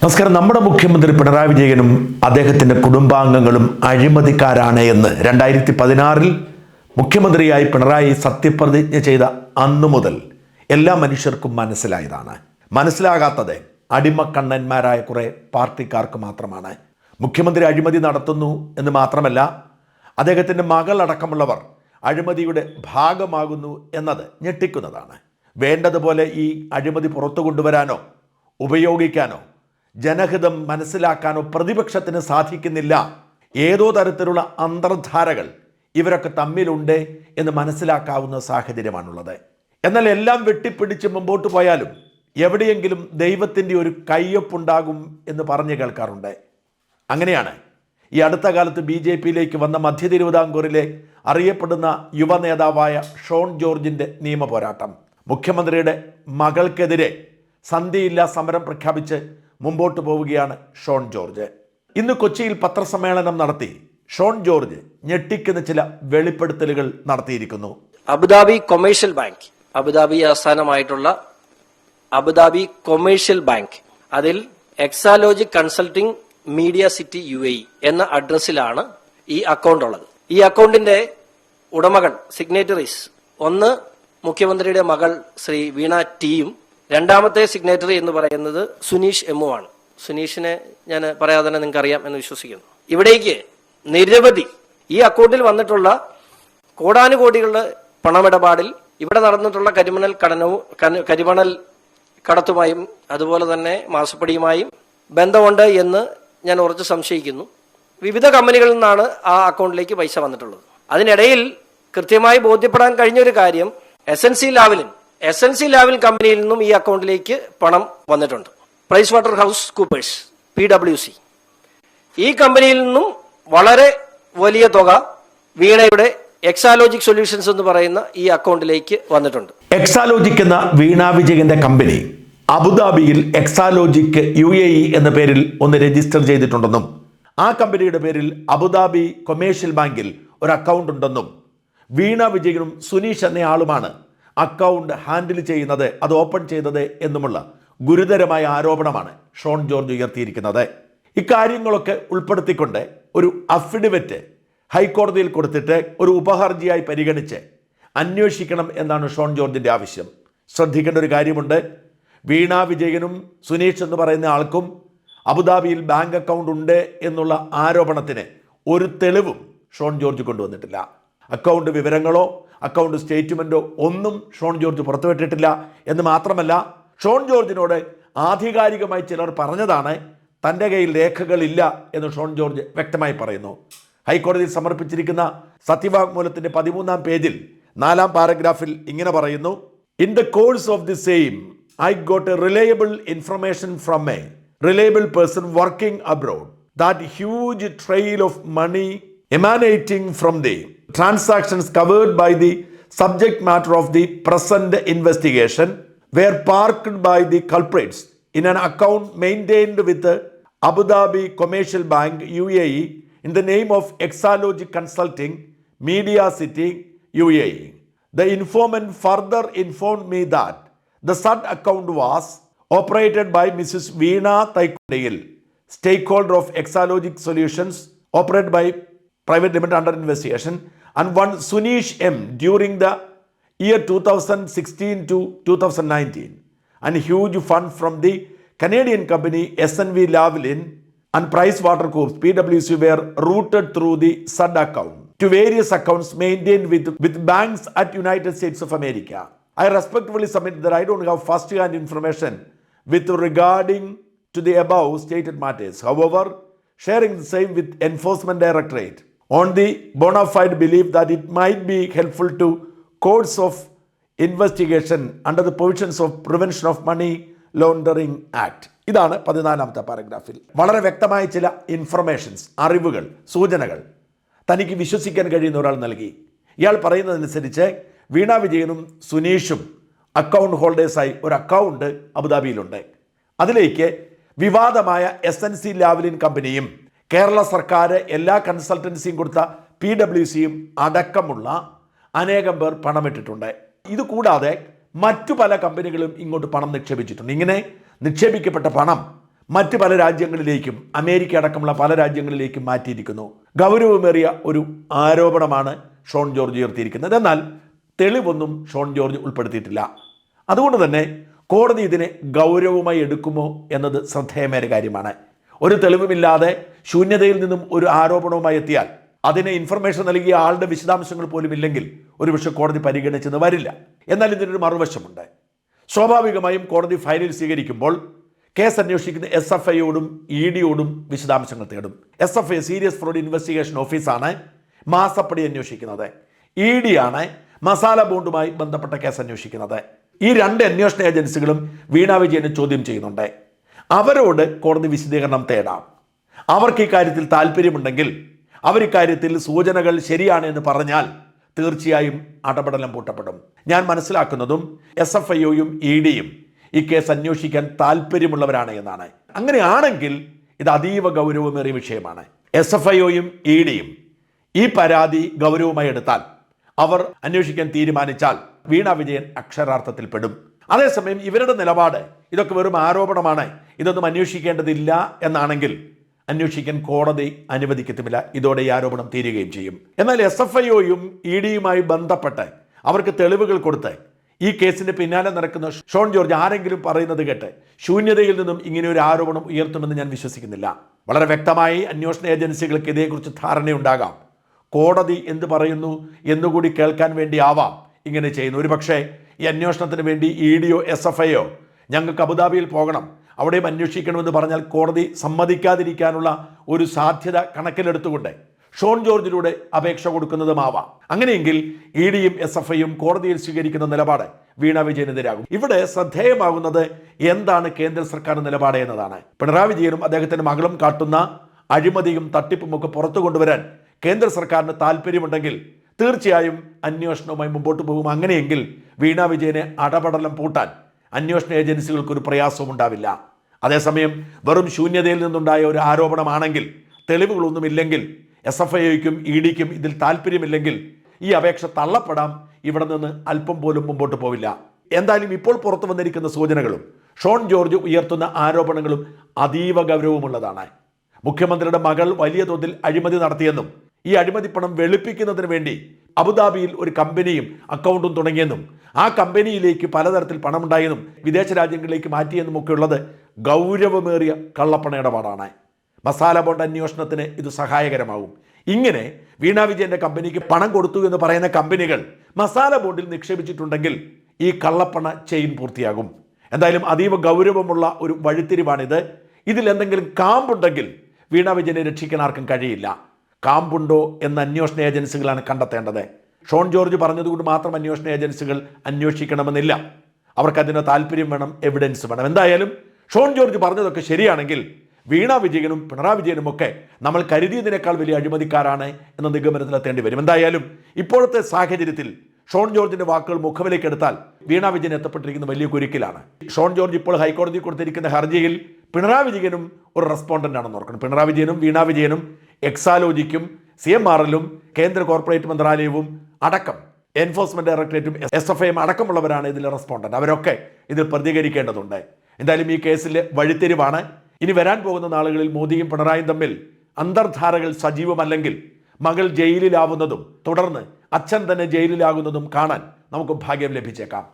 നമസ്കാരം. നമ്മുടെ മുഖ്യമന്ത്രി പിണറായി വിജയനും അദ്ദേഹത്തിന്റെ കുടുംബാംഗങ്ങളും അഴിമതിക്കാരാണ് എന്ന് രണ്ടായിരത്തി പതിനാറിൽ മുഖ്യമന്ത്രിയായി പിണറായി സത്യപ്രതിജ്ഞ ചെയ്ത അന്നു മുതൽ എല്ലാ മനുഷ്യർക്കും മനസ്സിലായതാണ്. മനസ്സിലാകാത്തത് അടിമക്കണ്ണന്മാരായ കുറെ പാർട്ടിക്കാർക്ക് മാത്രമാണ്. മുഖ്യമന്ത്രി അഴിമതി നടത്തുന്നു എന്ന് മാത്രമല്ല അദ്ദേഹത്തിന്റെ മകളടക്കമുള്ളവർ അഴിമതിയുടെ ഭാഗമാകുന്നു എന്നത് ഞെട്ടിക്കുന്നതാണ്. വേണ്ടതുപോലെ ഈ അഴിമതി പുറത്തു കൊണ്ടുവരാനോ ഉപയോഗിക്കാനോ ജനഹിതം മനസ്സിലാക്കാനോ പ്രതിപക്ഷത്തിന് സാധിക്കുന്നില്ല. ഏതോ തരത്തിലുള്ള അന്തർധാരകൾ ഇവരൊക്കെ തമ്മിലുണ്ട് എന്ന് മനസ്സിലാക്കാവുന്ന സാഹചര്യമാണുള്ളത്. എന്നാൽ എല്ലാം വെട്ടിപ്പിടിച്ച് മുമ്പോട്ട് പോയാലും എവിടെയെങ്കിലും ദൈവത്തിന്റെ ഒരു കയ്യൊപ്പുണ്ടാകും എന്ന് പറഞ്ഞു കേൾക്കാറുണ്ട്. അങ്ങനെയാണ് ഈ അടുത്ത കാലത്ത് ബി ജെ പിയിലേക്ക് വന്ന മധ്യ തിരുവിതാംകൂറിലെ അറിയപ്പെടുന്ന യുവ നേതാവായ ഷോൺ ജോർജിന്റെ നിയമ പോരാട്ടം. മുഖ്യമന്ത്രിയുടെ മകൾക്കെതിരെ സന്ധിയില്ല സമരം പ്രഖ്യാപിച്ച് മുമ്പോട്ട് പോവുകയാണ് ഷോൺ ജോർജ്. ഇന്ന് കൊച്ചിയിൽ പത്രസമ്മേളനം നടത്തി ഷോൺ ജോർജ് ഞെട്ടിക്കുന്ന ചില വെളിപ്പെടുത്തലുകൾ നടത്തിയിരിക്കുന്നു. Abu Dhabi commercial bank Abu Dhabi ആസ്ഥാനമായിട്ടുള്ള Abu Dhabi commercial bank അതിൽ Exalogic consulting media city U A എന്ന അഡ്രസ്സിലാണ് ഈ അക്കൗണ്ട് ഉള്ളത്. ഈ അക്കൗണ്ടിന്റെ ഉടമകൾ സിഗ്നേറ്ററീസ് ഒന്ന് മുഖ്യമന്ത്രിയുടെ മകൾ ശ്രീ വീണ ടിയും രണ്ടാമത്തെ സിഗ്നേറ്ററി എന്ന് പറയുന്നത് സുനീഷ് എമ്മു ആണ്. സുനീഷിനെ ഞാൻ പറയാതെ തന്നെ നിങ്ങൾക്ക് അറിയാം എന്ന് വിശ്വസിക്കുന്നു. ഇവിടേക്ക് നിരവധി ഈ അക്കൗണ്ടിൽ വന്നിട്ടുള്ള കോടാനുകോടികളുടെ പണമിടപാടിൽ ഇവിടെ നടന്നിട്ടുള്ള കരിമണൽ കടനവും കരിമണൽ കടത്തുമായും അതുപോലെ തന്നെ മാസപ്പടിയുമായും ബന്ധമുണ്ട് എന്ന് ഞാൻ ഉറച്ചു സംശയിക്കുന്നു. വിവിധ കമ്പനികളിൽ നിന്നാണ് ആ അക്കൗണ്ടിലേക്ക് പൈസ വന്നിട്ടുള്ളത്. അതിനിടയിൽ കൃത്യമായി ബോധ്യപ്പെടാൻ കഴിഞ്ഞ ഒരു കാര്യം S N C Lavalin S N C Lavalin കമ്പനിയിൽ നിന്നും ഈ അക്കൗണ്ടിലേക്ക് പണം വന്നിട്ടുണ്ട്. Pricewaterhouse Coopers P W C ഈ കമ്പനിയിൽ നിന്നും വളരെ വലിയ തുക വീണയുടെ എക്സാലോജിക് സൊല്യൂഷൻസ് എന്ന് പറയുന്ന ഈ അക്കൗണ്ടിലേക്ക് വന്നിട്ടുണ്ട്. എക്സാലോജിക് എന്ന വീണ വിജയന്റെ കമ്പനി അബുദാബിയിൽ എക്സാലോജിക് യു എ ഇ എന്ന പേരിൽ ഒന്ന് രജിസ്റ്റർ ചെയ്തിട്ടുണ്ടെന്നും ആ കമ്പനിയുടെ പേരിൽ അബുദാബി കൊമേഴ്ഷ്യൽ ബാങ്കിൽ ഒരു അക്കൗണ്ട് ഉണ്ടെന്നും വീണ വിജയനും സുനീഷ് എന്നയാളുമാണ് അക്കൗണ്ട് ഹാൻഡിൽ ചെയ്യുന്നത് അത് ഓപ്പൺ ചെയ്തത് എന്നുമുള്ള ഗുരുതരമായ ആരോപണമാണ് ഷോൺ ജോർജ് ഉയർത്തിയിരിക്കുന്നത്. ഇക്കാര്യങ്ങളൊക്കെ ഉൾപ്പെടുത്തിക്കൊണ്ട് ഒരു അഫിഡവിറ്റ് ഹൈക്കോടതിയിൽ കൊടുത്തിട്ട് ഒരു ഉപഹർജിയായി പരിഗണിച്ച് അന്വേഷിക്കണം എന്നാണ് ഷോൺ ജോർജിന്റെ ആവശ്യം. ശ്രദ്ധിക്കേണ്ട ഒരു കാര്യമുണ്ട്. വീണ വിജയനും സുനീഷ് എന്ന് പറയുന്ന ആൾക്കും അബുദാബിയിൽ ബാങ്ക് അക്കൗണ്ട് ഉണ്ട് എന്നുള്ള ആരോപണത്തിന് ഒരു തെളിവും ഷോൺ ജോർജ് കൊണ്ടുവന്നിട്ടില്ല. അക്കൗണ്ട് വിവരങ്ങളോ അക്കൗണ്ട് സ്റ്റേറ്റ്മെന്റോ ഒന്നും ഷോൺ ജോർജ് പുറത്തുവിട്ടിട്ടില്ല. എന്ന് മാത്രമല്ല ഷോൺ ജോർജിനോട് ആധികാരികമായി ചിലർ പറഞ്ഞതാണ് തന്റെ കയ്യിൽ രേഖകളില്ല എന്ന് ഷോൺ ജോർജ് വ്യക്തമായി പറയുന്നു. ഹൈക്കോടതിയിൽ സമർപ്പിച്ചിരിക്കുന്ന സത്യവാങ്മൂലത്തിന്റെ പതിമൂന്നാം പേജിൽ നാലാം പാരഗ്രാഫിൽ ഇങ്ങനെ പറയുന്നു in the course of the same I got a reliable information from a reliable person working abroad that huge trail of money emanating from the transactions covered by the subject matter of the present investigation were parked by the culprits in an account maintained with the Abu Dhabi Commercial Bank UAE in the name of Exalogy Consulting Media City UAE. The informant further informed me that the said account was operated by Mrs. Veena Taikundayil, stakeholder of Exalogic Solutions, operated by private limited under investigation, and one Sunish M during the year 2016 to 2019, and huge fund from the Canadian company SNV Lavalin and Price PricewaterhouseCoopers PwC were routed through the SUD account to various accounts maintained with, with banks at United States of America. I respectfully submit that I don't have first-hand information with regarding to the above stated matters. However, sharing the same with Enforcement Directorate on the bona fide that it might be helpful to courts of investigation under the provisions of Prevention of Money Laundering Act. ഇതാണ് പതിനാലാമത്തെ പാരഗ്രാഫിൽ വളരെ വ്യക്തമായ ചില informations അറിവുകൾ സൂചനകൾ തനിക്ക് വിശ്വസിക്കാൻ കഴിയുന്ന ഒരാൾ നൽകി. ഇയാൾ പറയുന്നതനുസരിച്ച് വീണ വിജയനും സുനീഷും അക്കൗണ്ട് ഹോൾഡേഴ്സായി ഒരു അക്കൗണ്ട് അബുദാബിയിലുണ്ട്. അതിലേക്ക് വിവാദമായ എസ് എൻ സി ലാവലിൻ കമ്പനിയും കേരള സർക്കാർ എല്ലാ കൺസൾട്ടൻസിയും കൊടുത്ത പി ഡബ്ല്യു സിയും അടക്കമുള്ള അനേകം പേർ പണമിട്ടിട്ടുണ്ട്. ഇത് കൂടാതെ മറ്റു പല കമ്പനികളും ഇങ്ങോട്ട് പണം നിക്ഷേപിച്ചിട്ടുണ്ട്. ഇങ്ങനെ നിക്ഷേപിക്കപ്പെട്ട പണം മറ്റ് പല രാജ്യങ്ങളിലേക്കും അമേരിക്ക അടക്കമുള്ള പല രാജ്യങ്ങളിലേക്കും മാറ്റിയിരിക്കുന്നു. ഗൗരവമേറിയ ഒരു ആരോപണമാണ് ഷോൺ ജോർജ് ഉയർത്തിയിരിക്കുന്നത്. എന്നാൽ തെളിവൊന്നും ഷോൺ ജോർജ് ഉൾപ്പെടുത്തിയിട്ടില്ല. അതുകൊണ്ട് തന്നെ കോടതി ഇതിനെ ഗൗരവമായി എടുക്കുമോ എന്നത് ശ്രദ്ധേയമായ കാര്യമാണ്. ഒരു തെളിവുമില്ലാതെ ശൂന്യതയിൽ നിന്നും ഒരു ആരോപണവുമായി എത്തിയാൽ അതിന് ഇൻഫർമേഷൻ നൽകിയ ആളുടെ വിശദാംശങ്ങൾ പോലും ഇല്ലെങ്കിൽ ഒരുപക്ഷെ കോടതി പരിഗണിച്ചെന്ന് വരില്ല. എന്നാൽ ഇതിനൊരു മറുവശമുണ്ട്. സ്വാഭാവികമായും കോടതി ഫയലിൽ സ്വീകരിക്കുമ്പോൾ കേസ് അന്വേഷിക്കുന്ന എസ് എഫ് ഐയോടും ഇ ഡിയോടും വിശദാംശങ്ങൾ തേടും. S F I serious fraud investigation ഓഫീസാണ് മാസപ്പടി അന്വേഷിക്കുന്നത്. ഇ ഡി ആണ് മസാല ബോണ്ടുമായി ബന്ധപ്പെട്ട കേസ് അന്വേഷിക്കുന്നത്. ഈ രണ്ട് അന്വേഷണ ഏജൻസികളും വീണ വിജയനെ ചോദ്യം ചെയ്യുന്നുണ്ട്. അവരോട് കോടതി വിശദീകരണം തേടാം. അവർക്ക് ഇക്കാര്യത്തിൽ താല്പര്യമുണ്ടെങ്കിൽ അവർ ഇക്കാര്യത്തിൽ സൂചനകൾ ശരിയാണ് എന്ന് പറഞ്ഞാൽ തീർച്ചയായും അടപടലം പൂട്ടപ്പെടും. ഞാൻ മനസ്സിലാക്കുന്നതും എസ് എഫ് ഐഒയും ഇ ഡിയും ഈ കേസ് അന്വേഷിക്കാൻ താല്പര്യമുള്ളവരാണ് എന്നാണ്. അങ്ങനെയാണെങ്കിൽ ഇത് അതീവ ഗൗരവമേറിയ വിഷയമാണ്. എസ് എഫ് ഐഒയും ഇ ഡിയും ഈ പരാതി ഗൗരവമായി എടുത്താൽ അവർ അന്വേഷിക്കാൻ തീരുമാനിച്ചാൽ വീണ വിജയൻ അക്ഷരാർത്ഥത്തിൽ പെടും. അതേസമയം ഇവരുടെ നിലപാട് ഇതൊക്കെ വെറും ആരോപണമാണ്. ഇതൊന്നും അന്വേഷിക്കേണ്ടതില്ല എന്നാണെങ്കിൽ അന്വേഷിക്കാൻ കോടതി അനുവദിക്കത്തുമില്ല. ഇതോടെ ഈ ആരോപണം തീരുകയും ചെയ്യും. എന്നാൽ എസ് എഫ് ഐഒയും ഇ ഡിയുമായി ബന്ധപ്പെട്ട് അവർക്ക് തെളിവുകൾ കൊടുത്ത് ഈ കേസിന്റെ പിന്നാലെ നടക്കുന്ന ഷോൺ ജോർജ് ആരെങ്കിലും പറയുന്നത് കേട്ട് ശൂന്യതയിൽ നിന്നും ഇങ്ങനെ ഒരു ആരോപണം ഉയർത്തുമെന്ന് ഞാൻ വിശ്വസിക്കുന്നില്ല. വളരെ വ്യക്തമായി അന്വേഷണ ഏജൻസികൾക്ക് ഇതേക്കുറിച്ച് ധാരണയുണ്ടാകാം. കോടതി എന്ത് പറയുന്നു എന്നുകൂടി കേൾക്കാൻ വേണ്ടി ആവാം ഇങ്ങനെ ചെയ്യുന്നു ഒരു പക്ഷേ ഈ അന്വേഷണത്തിന് വേണ്ടി ഇ ഡിയോ എസ് എഫ് ഐയോ ഞങ്ങൾക്ക് അബുദാബിയിൽ പോകണം. അവിടെയും അന്വേഷിക്കണമെന്ന് പറഞ്ഞാൽ കോടതി സമ്മതിക്കാതിരിക്കാനുള്ള ഒരു സാധ്യത കണക്കിലെടുത്തുകൊണ്ട് ഷോൺ ജോർജിലൂടെ അപേക്ഷ കൊടുക്കുന്നതുമാവാം. അങ്ങനെയെങ്കിൽ ഇ ഡിയും എസ് എഫ് ഐയും കോടതിയിൽ സ്വീകരിക്കുന്ന നിലപാട് വീണ വിജയനെതിരാകും. ഇവിടെ ശ്രദ്ധേയമാകുന്നത് എന്താണ് കേന്ദ്ര സർക്കാർ നിലപാട് എന്നതാണ്. പിണറായി വിജയനും അദ്ദേഹത്തിന്റെ മകളും കാട്ടുന്ന അഴിമതിയും തട്ടിപ്പും ഒക്കെ പുറത്തു കൊണ്ടുവരാൻ കേന്ദ്ര സർക്കാരിന് താല്പര്യമുണ്ടെങ്കിൽ തീർച്ചയായും അന്വേഷണവുമായി മുമ്പോട്ട് പോകും. അങ്ങനെയെങ്കിൽ വീണ വിജയനെ അടപടലം പൂട്ടാൻ അന്വേഷണ ഏജൻസികൾക്ക് ഒരു പ്രയാസവും ഉണ്ടാവില്ല അതേസമയം വെറും ശൂന്യതയിൽ നിന്നുണ്ടായ ഒരു ആരോപണമാണെങ്കിൽ തെളിവുകളൊന്നുമില്ലെങ്കിൽ എസ് എഫ് ഐക്കും ഇ ഡിക്കും ഇതിൽ താല്പര്യമില്ലെങ്കിൽ ഈ അപേക്ഷ തള്ളപ്പെടാം. ഇവിടെ നിന്ന് അല്പം പോലും മുമ്പോട്ട് പോവില്ല. എന്തായാലും ഇപ്പോൾ പുറത്തു വന്നിരിക്കുന്ന സൂചനകളും ഷോൺ ജോർജ് ഉയർത്തുന്ന ആരോപണങ്ങളും അതീവ ഗൗരവമുള്ളതാണ്. മുഖ്യമന്ത്രിയുടെ മകൾ വലിയ തോതിൽ അഴിമതി നടത്തിയെന്നും ഈ അഴിമതി പണം വെളുപ്പിക്കുന്നതിന് വേണ്ടി അബുദാബിയിൽ ഒരു കമ്പനിയും അക്കൗണ്ടും തുടങ്ങിയെന്നും ആ കമ്പനിയിലേക്ക് പലതരത്തിൽ പണമുണ്ടായെന്നും വിദേശ രാജ്യങ്ങളിലേക്ക് മാറ്റിയെന്നും ഒക്കെ ഉള്ളത് ഗൗരവമേറിയ കള്ളപ്പണ ഇടപാടാണ്. മസാല ബോണ്ട് അന്വേഷണത്തിന് ഇത് സഹായകരമാകും. ഇങ്ങനെ വീണ വിജയന്റെ കമ്പനിക്ക് പണം കൊടുത്തു എന്ന് പറയുന്ന കമ്പനികൾ മസാല ബോണ്ടിൽ നിക്ഷേപിച്ചിട്ടുണ്ടെങ്കിൽ ഈ കള്ളപ്പണ ചെയിൻ പൂർത്തിയാകും. എന്തായാലും അതീവ ഗൗരവമുള്ള ഒരു വഴിത്തിരിവാണിത്. ഇതിൽ എന്തെങ്കിലും കാമ്പുണ്ടെങ്കിൽ വീണ വിജയനെ രക്ഷിക്കാൻ ആർക്കും കഴിയില്ല. കാമ്പുണ്ടോ എന്ന അന്വേഷണ ഏജൻസികളാണ് കണ്ടെത്തേണ്ടത്. ഷോൺ ജോർജ് പറഞ്ഞതുകൊണ്ട് മാത്രം അന്വേഷണ ഏജൻസികൾ അന്വേഷിക്കണമെന്നില്ല. അവർക്ക് അതിന് താല്പര്യം വേണം എവിഡൻസ് വേണം. എന്തായാലും ഷോൺ ജോർജ് പറഞ്ഞതൊക്കെ ശരിയാണെങ്കിൽ വീണ വിജയനും പിണറായി വിജയനും ഒക്കെ നമ്മൾ കരുതിയതിനേക്കാൾ വലിയ അഴിമതിക്കാരാണ് എന്ന നിഗമനത്തിലെത്തേണ്ടി വരും. എന്തായാലും ഇപ്പോഴത്തെ സാഹചര്യത്തിൽ ഷോൺ ജോർജിന്റെ വാക്കുകൾ മുഖവിലേക്ക് എടുത്താൽ വീണ വിജയൻ എത്തപ്പെട്ടിരിക്കുന്ന വലിയ കുരുക്കിലാണ്. ഷോൺ ജോർജ് ഇപ്പോൾ ഹൈക്കോടതി കൊടുത്തിരിക്കുന്ന ഹർജിയിൽ പിണറായി വിജയനും ഒരു റെസ്പോണ്ടന്റ് ആണെന്ന് ഓർക്കണം. പിണറായി വിജയനും വീണ വിജയനും എക്സാലോജിക്കും സി എം ആറിലും കേന്ദ്ര കോർപ്പറേറ്റ് മന്ത്രാലയവും അടക്കം എൻഫോഴ്സ്മെന്റ് ഡയറക്ടറേറ്റും എസ് എഫ് ഐയും അടക്കമുള്ളവരാണ് ഇതിൽ റെസ്പോണ്ടന്റ് അവരൊക്കെ ഇതിൽ പ്രതികരിക്കേണ്ടതുണ്ട്. എന്തായാലും ഈ കേസിൽ വഴിത്തിരിവാണ്. ഇനി വരാൻ പോകുന്ന നാളുകളിൽ മോദിയും പിണറായും തമ്മിൽ അന്തർധാരകൾ സജീവമല്ലെങ്കിൽ മകൾ ജയിലിലാവുന്നതും തുടർന്ന് അച്ഛൻ തന്നെ ജയിലിലാകുന്നതും കാണാൻ നമുക്ക് ഭാഗ്യം ലഭിച്ചേക്കാം.